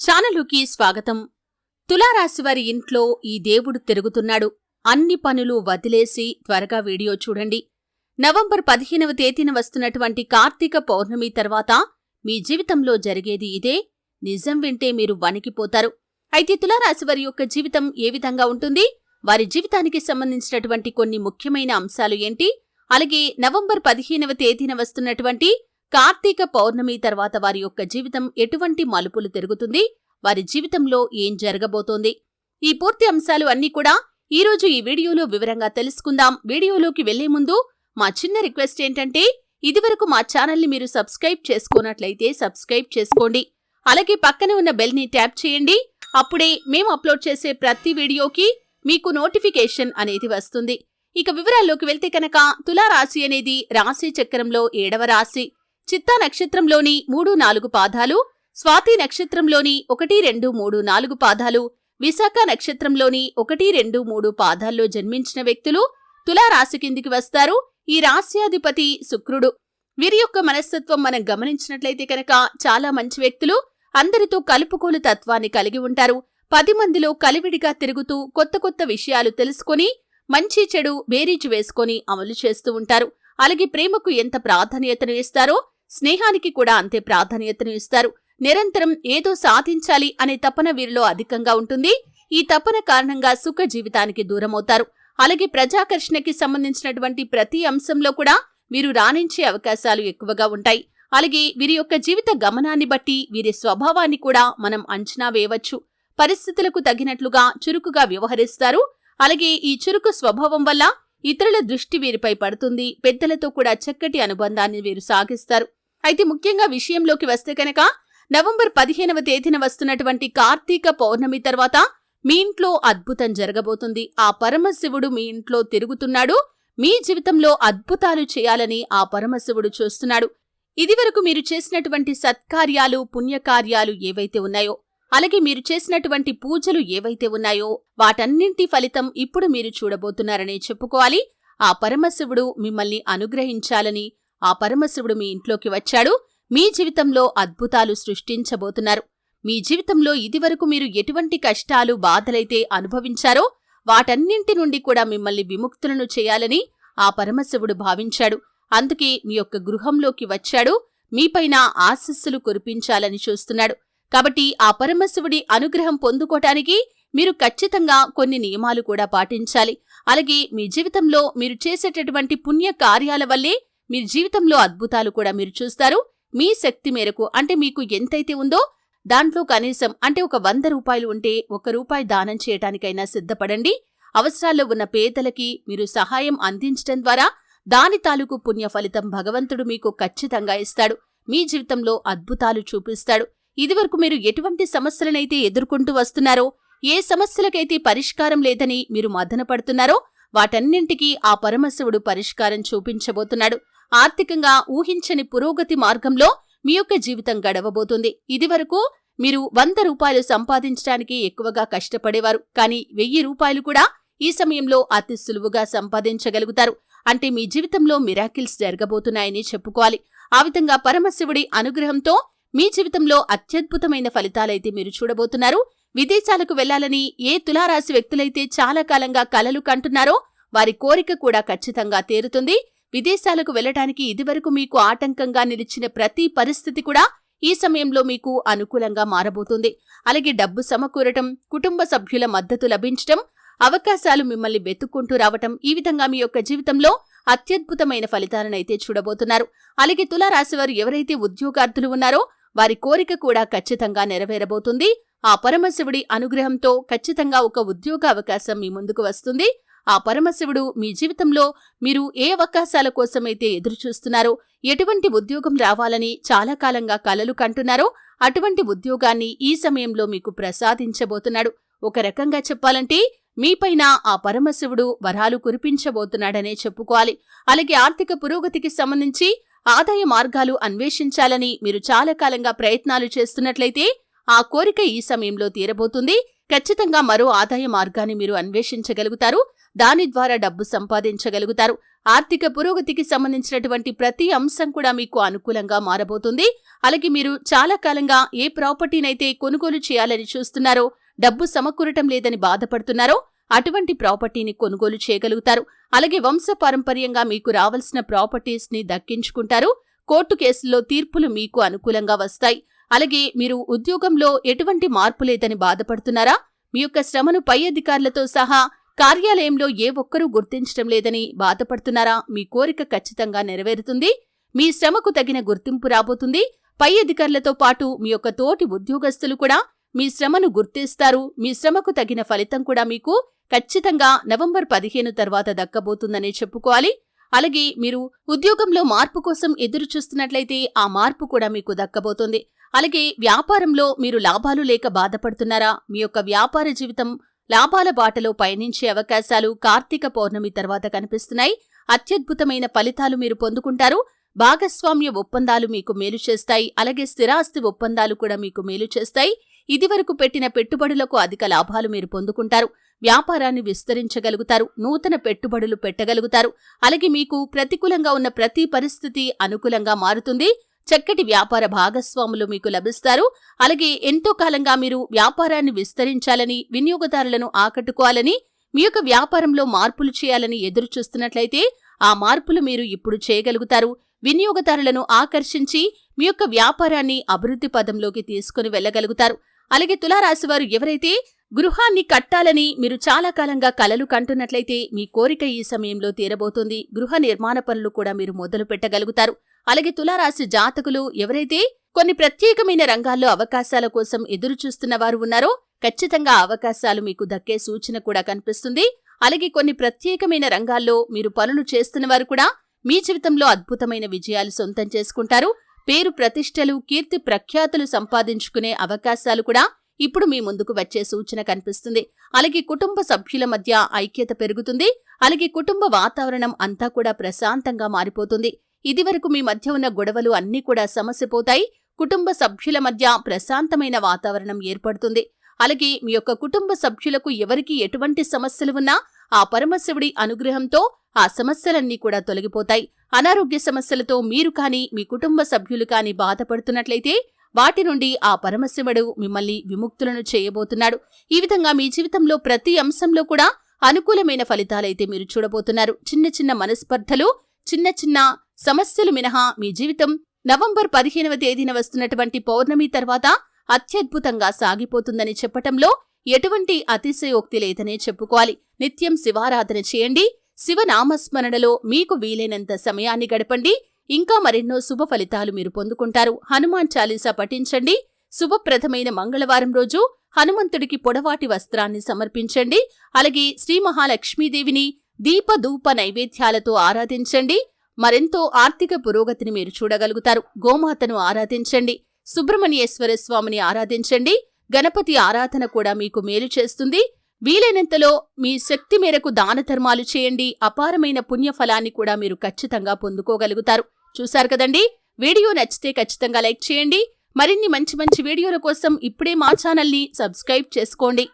ఛానలుకి స్వాగతం. తులారాశివారి ఇంట్లో ఈ దేవుడు తిరుగుతున్నాడు. అన్ని పనులు వదిలేసి త్వరగా వీడియో చూడండి. నవంబర్ పదిహేనవ తేదీన వస్తున్నటువంటి కార్తీక పౌర్ణమి తర్వాత మీ జీవితంలో జరిగేది ఇదే. నిజం వింటే మీరు వణికిపోతారు. అయితే తులారాశివారి యొక్క జీవితం ఏ విధంగా ఉంటుంది? వారి జీవితానికి సంబంధించినటువంటి కొన్ని ముఖ్యమైన అంశాలు ఏంటి? అలాగే నవంబర్ పదిహేనవ తేదీన వస్తున్నటువంటి కార్తీక పౌర్ణమి తర్వాత వారి యొక్క జీవితం ఎటువంటి మలుపులు తిరుగుతుంది? వారి జీవితంలో ఏం జరగబోతోంది? ఈ పూర్తి అంశాలు అన్నీ కూడా ఈరోజు ఈ వీడియోలో వివరంగా తెలుసుకుందాం. వీడియోలోకి వెళ్ళే ముందు మా చిన్న రిక్వెస్ట్ ఏంటంటే ఇదివరకు మా ఛానల్ని మీరు సబ్స్క్రైబ్ చేసుకున్నట్లయితే సబ్స్క్రైబ్ చేసుకోండి. అలాగే పక్కన ఉన్న బెల్ని ట్యాప్ చేయండి. అప్పుడే మేము అప్లోడ్ చేసే ప్రతి వీడియోకి మీకు నోటిఫికేషన్ అనేది వస్తుంది. ఇక వివరాల్లోకి వెళ్తే కనుక తులారాశి అనేది రాశి చక్రంలో ఏడవ రాశి. చిత్తా నక్షత్రంలోని మూడు నాలుగు పాదాలు స్వాతి నక్షత్రంలోని ఒకటి రెండు మూడు నాలుగు పాదాలు విశాఖ నక్షత్రంలోని ఒకటి రెండు మూడు పాదాల్లో జన్మించిన వ్యక్తులు తులారాశి కిందికి వస్తారు. ఈ రాశ్యాధిపతి శుక్రుడు. వీరి యొక్క మనస్తత్వం మనం గమనించినట్లయితే కనుక చాలా మంచి వ్యక్తులు. అందరితో కలుపుకోలు తత్వాన్ని కలిగి ఉంటారు. పది మందిలో కలివిడిగా తిరుగుతూ కొత్త కొత్త విషయాలు తెలుసుకొని మంచి చెడు బేరీజు వేసుకొని అమలు చేస్తూ ఉంటారు. అలాగే ప్రేమకు ఎంత ప్రాధాన్యతను ఇస్తారో స్నేహానికి కూడా అంతే ప్రాధాన్యతను ఇస్తారు. నిరంతరం ఏదో సాధించాలి అనే తపన వీరిలో అధికంగా ఉంటుంది. ఈ తపన కారణంగా సుఖ జీవితానికి దూరమవుతారు. అలాగే ప్రజాకర్షణకి సంబంధించినటువంటి ప్రతి అంశంలో కూడా వీరు రాణించే అవకాశాలు ఎక్కువగా ఉంటాయి. అలాగే వీరి యొక్క జీవిత గమనాన్ని బట్టి వీరి స్వభావాన్ని కూడా మనం అంచనా వేయవచ్చు. పరిస్థితులకు తగినట్లుగా చురుకుగా వ్యవహరిస్తారు. అలాగే ఈ చురుకు స్వభావం వల్ల ఇతరుల దృష్టి వీరిపై పడుతుంది. పెద్దలతో కూడా చక్కటి అనుబంధాన్ని వీరు సాగిస్తారు. అయితే ముఖ్యంగా విషయంలోకి వస్తే కనుక నవంబర్ పదిహేనవ తేదీన వస్తున్నటువంటి కార్తీక పౌర్ణమి తర్వాత మీ ఇంట్లో అద్భుతం జరగబోతుంది. ఆ పరమశివుడు మీ ఇంట్లో తిరుగుతున్నాడు. మీ జీవితంలో అద్భుతాలు చేయాలని ఆ పరమశివుడు చూస్తున్నాడు. ఇదివరకు మీరు చేసినటువంటి సత్కార్యాలు పుణ్యకార్యాలు ఏవైతే ఉన్నాయో అలాగే మీరు చేసినటువంటి పూజలు ఏవైతే ఉన్నాయో వాటన్నింటి ఫలితం ఇప్పుడు మీరు చూడబోతున్నారనే చెప్పుకోవాలి. ఆ పరమశివుడు మిమ్మల్ని అనుగ్రహించాలని ఆ పరమశివుడు మీ ఇంట్లోకి వచ్చాడు. మీ జీవితంలో అద్భుతాలు సృష్టించబోతున్నారు. మీ జీవితంలో ఇదివరకు మీరు ఎటువంటి కష్టాలు బాధలైతే అనుభవించారో వాటన్నింటి నుండి కూడా మిమ్మల్ని విముక్తులను చేయాలని ఆ పరమశివుడు భావించాడు. అందుకే మీ యొక్క గృహంలోకి వచ్చాడు. మీపైన ఆశస్సులు కురిపించాలని చూస్తున్నాడు. కాబట్టి ఆ పరమశివుడి అనుగ్రహం పొందుకోటానికి మీరు ఖచ్చితంగా కొన్ని నియమాలు కూడా పాటించాలి. అలాగే మీ జీవితంలో మీరు చేసేటటువంటి పుణ్య కార్యాల వల్లే మీ జీవితంలో అద్భుతాలు కూడా మీరు చూస్తారు. మీ శక్తి మేరకు అంటే మీకు ఎంతైతే ఉందో దాంట్లో కనీసం అంటే ఒక వంద రూపాయలు ఉంటే ఒక రూపాయి దానం చేయటానికైనా సిద్ధపడండి. అవసరాల్లో ఉన్న పేదలకి మీరు సహాయం అందించడం ద్వారా దాని తాలూకు పుణ్య ఫలితం భగవంతుడు మీకు ఖచ్చితంగా ఇస్తాడు. మీ జీవితంలో అద్భుతాలు చూపిస్తాడు. ఇదివరకు మీరు ఎటువంటి సమస్యలనైతే ఎదుర్కొంటూ వస్తున్నారో ఏ సమస్యలకైతే పరిష్కారం లేదని మీరు మదనపడుతున్నారో వాటన్నింటికీ ఆ పరమశివుడు పరిష్కారం చూపించబోతున్నాడు. ఆర్థికంగా ఊహించని పురోగతి మార్గంలో మీ యొక్క జీవితం గడవబోతుంది. ఇదివరకు మీరు వంద రూపాయలు సంపాదించడానికి ఎక్కువగా కష్టపడేవారు. కానీ వెయ్యి రూపాయలు కూడా ఈ సమయంలో అతి సులువుగా సంపాదించగలుగుతారు. అంటే మీ జీవితంలో మిరాకిల్స్ జరగబోతున్నాయని చెప్పుకోవాలి. ఆ విధంగా పరమశివుడి అనుగ్రహంతో మీ జీవితంలో అత్యద్భుతమైన ఫలితాలైతే మీరు చూడబోతున్నారు. విదేశాలకు వెళ్ళాలని ఏ తులారాశి వ్యక్తులైతే చాలా కాలంగా కలలు కంటున్నారో వారి కోరిక కూడా ఖచ్చితంగా తీరుతుంది. విదేశాలకు వెళ్ళడానికి ఇదివరకు మీకు ఆటంకంగా నిలిచిన ప్రతి పరిస్థితి కూడా ఈ సమయంలో మీకు అనుకూలంగా మారబోతుంది. అలాగే డబ్బు సమకూరటం కుటుంబ సభ్యుల మద్దతు లభించటం అవకాశాలు మిమ్మల్ని వెతుక్కుంటూ రావటం ఈ విధంగా మీ యొక్క జీవితంలో అత్యద్భుతమైన ఫలితాలనైతే చూడబోతున్నారు. అలాగే తులారాశివారు ఎవరైతే ఉద్యోగార్థులు ఉన్నారో వారి కోరిక కూడా ఖచ్చితంగా నెరవేరబోతుంది. ఆ పరమశివుడి అనుగ్రహంతో ఖచ్చితంగా ఒక ఉద్యోగ అవకాశం మీ ముందుకు వస్తుంది. ఆ పరమశివుడు మీ జీవితంలో మీరు ఏ అవకాశాల కోసమైతే ఎదురు చూస్తున్నారో ఎటువంటి ఉద్యోగం రావాలని చాలా కాలంగా కలలు కంటున్నారో అటువంటి ఉద్యోగాన్ని ఈ సమయంలో మీకు ప్రసాదించబోతున్నాడు. ఒక రకంగా చెప్పాలంటే మీపైన ఆ పరమశివుడు వరాలు కురిపించబోతున్నాడనే చెప్పుకోవాలి. అలాగే ఆర్థిక పురోగతికి సంబంధించి ఆదాయ మార్గాలు అన్వేషించాలని మీరు చాలా కాలంగా ప్రయత్నాలు చేస్తున్నట్లయితే ఆ కోరిక ఈ సమయంలో తీరబోతుంది. ఖచ్చితంగా మరో ఆదాయ మార్గాన్ని మీరు అన్వేషించగలుగుతారు. దాని ద్వారా డబ్బు సంపాదించగలుగుతారు. ఆర్థిక పురోగతికి సంబంధించినటువంటి ప్రతి అంశం కూడా మీకు అనుకూలంగా మారబోతుంది. అలాగే మీరు చాలా కాలంగా ఏ ప్రాపర్టీనైతే కొనుగోలు చేయాలని చూస్తున్నారో డబ్బు సమకూరటం లేదని బాధపడుతున్నారో అటువంటి ప్రాపర్టీని కొనుగోలు చేయగలుగుతారు. అలాగే వంశపారంపర్యంగా మీకు రావాల్సిన ప్రాపర్టీస్ని దక్కించుకుంటారు. కోర్టు కేసుల్లో తీర్పులు మీకు అనుకూలంగా వస్తాయి. అలాగే మీరు ఉద్యోగంలో ఎటువంటి మార్పు లేదని బాధపడుతున్నారా? మీ యొక్క శ్రమను పై అధికారులతో సహా కార్యాలయంలో ఏ ఒక్కరూ గుర్తించడం లేదని బాధపడుతున్నారా? మీ కోరిక ఖచ్చితంగా నెరవేరుతుంది. మీ శ్రమకు తగిన గుర్తింపు రాబోతుంది. పై అధికారులతో పాటు మీ యొక్క తోటి ఉద్యోగస్తులు కూడా మీ శ్రమను గుర్తిస్తారు. మీ శ్రమకు తగిన ఫలితం కూడా మీకు ఖచ్చితంగా నవంబర్ పదిహేను తర్వాత దక్కబోతుందనే చెప్పుకోవాలి. అలాగే మీరు ఉద్యోగంలో మార్పు కోసం ఎదురు చూస్తున్నట్లయితే ఆ మార్పు కూడా మీకు దక్కబోతుంది. అలాగే వ్యాపారంలో మీరు లాభాలు లేక బాధపడుతున్నారా? మీ యొక్క వ్యాపార జీవితం లాభాల బాటలో పయనించే అవకాశాలు కార్తీక పౌర్ణమి తర్వాత కనిపిస్తున్నాయి. అత్యద్భుతమైన ఫలితాలు మీరు పొందుకుంటారు. భాగస్వామ్య ఒప్పందాలు మీకు మేలు చేస్తాయి. అలాగే స్థిరాస్తి ఒప్పందాలు కూడా మీకు మేలు చేస్తాయి. ఇదివరకు పెట్టిన పెట్టుబడులకు అధిక లాభాలు మీరు పొందుకుంటారు. వ్యాపారాన్ని విస్తరించగలుగుతారు. నూతన పెట్టుబడులు పెట్టగలుగుతారు. అలాగే మీకు ప్రతికూలంగా ఉన్న ప్రతి పరిస్థితి అనుకూలంగా మారుతుంది. చక్కటి వ్యాపార భాగస్వాములు మీకు లభిస్తారు. అలాగే ఎంతో కాలంగా మీరు వ్యాపారాన్ని విస్తరించాలని వినియోగదారులను ఆకట్టుకోవాలని మీ యొక్క వ్యాపారంలో మార్పులు చేయాలని ఎదురు చూస్తున్నట్లయితే ఆ మార్పులు మీరు ఇప్పుడు చేయగలుగుతారు. వినియోగదారులను ఆకర్షించి మీ యొక్క వ్యాపారాన్ని అభివృద్ధి పదంలోకి తీసుకుని వెళ్ళగలుగుతారు. అలాగే తులారాశివారు ఎవరైతే గృహాన్ని కట్టాలని మీరు చాలా కాలంగా కలలు కంటున్నట్లయితే మీ కోరిక ఈ సమయంలో తీరబోతుంది. గృహ నిర్మాణ పనులు కూడా మీరు మొదలు పెట్టగలుగుతారు. అలాగే తులారాశి జాతకులు ఎవరైతే కొన్ని ప్రత్యేకమైన రంగాల్లో అవకాశాల కోసం ఎదురు చూస్తున్న వారు ఉన్నారో ఖచ్చితంగా అవకాశాలు మీకు దక్కే సూచన కూడా కనిపిస్తుంది. అలాగే కొన్ని ప్రత్యేకమైన రంగాల్లో మీరు పనులు చేస్తున్న వారు కూడా మీ జీవితంలో అద్భుతమైన విజయాలు సొంతం చేసుకుంటారు. పేరు ప్రతిష్టలు కీర్తి ప్రఖ్యాతులు సంపాదించుకునే అవకాశాలు కూడా ఇప్పుడు మీ ముందుకు వచ్చే సూచన కనిపిస్తుంది. అలాగే కుటుంబ సభ్యుల మధ్య ఐక్యత పెరుగుతుంది. అలాగే కుటుంబ వాతావరణం అంతా కూడా ప్రశాంతంగా మారిపోతుంది. ఇదివరకు మీ మధ్య ఉన్న గొడవలు అన్నీ కూడా సమసిపోతాయి. కుటుంబ సభ్యుల మధ్య ప్రశాంతమైన వాతావరణం ఏర్పడుతుంది. అలాగే మీ యొక్క కుటుంబ సభ్యులకు ఎవరికి ఎటువంటి సమస్యలు ఉన్నా ఆ పరమశివుడి అనుగ్రహంతో ఆ సమస్యలన్నీ కూడా తొలగిపోతాయి. అనారోగ్య సమస్యలతో మీరు కాని మీ కుటుంబ సభ్యులు కాని బాధపడుతున్నట్లయితే వాటి నుండి ఆ పరమశివుడు మిమ్మల్ని విముక్తులను చేయబోతున్నాడు. ఈ విధంగా మీ జీవితంలో ప్రతి అంశంలో కూడా అనుకూలమైన ఫలితాలైతే మీరు చూడబోతున్నారు. చిన్న చిన్న మనస్పర్ధలు చిన్న చిన్న సమస్యలు మినహా మీ జీవితం నవంబర్ పదిహేనవ తేదీన వస్తున్నటువంటి పౌర్ణమి తర్వాత అత్యద్భుతంగా సాగిపోతుందని చెప్పటంలో ఎటువంటి అతిశయోక్తి లేదనే చెప్పుకోవాలి. నిత్యం శివారాధన చేయండి. శివనామస్మరణలో మీకు వీలైనంత సమయాన్ని గడపండి. ఇంకా మరెన్నో శుభ ఫలితాలు మీరు పొందుకుంటారు. హనుమాన్ చాలీసా పఠించండి. శుభప్రదమైన మంగళవారం రోజు హనుమంతుడికి పొడవాటి వస్త్రాన్ని సమర్పించండి. అలాగే శ్రీ మహాలక్ష్మీదేవిని దీపధూప నైవేద్యాలతో ఆరాధించండి. మరెంతో ఆర్థిక పురోగతిని మీరు చూడగలుగుతారు. గోమాతను ఆరాధించండి. సుబ్రహ్మణ్యేశ్వర స్వామిని ఆరాధించండి. గణపతి ఆరాధన కూడా మీకు మేలు చేస్తుంది. వీలైనంతలో మీ శక్తి మేరకు దాన ధర్మాలు చేయండి. అపారమైన పుణ్యఫలాన్ని కూడా మీరు ఖచ్చితంగా పొందుకోగలుగుతారు. చూశారు కదండి? వీడియో నచ్చితే ఖచ్చితంగా లైక్ చేయండి. మరిన్ని మంచి మంచి వీడియోల కోసం ఇప్పుడే మా ఛానల్ని సబ్స్క్రైబ్ చేసుకోండి.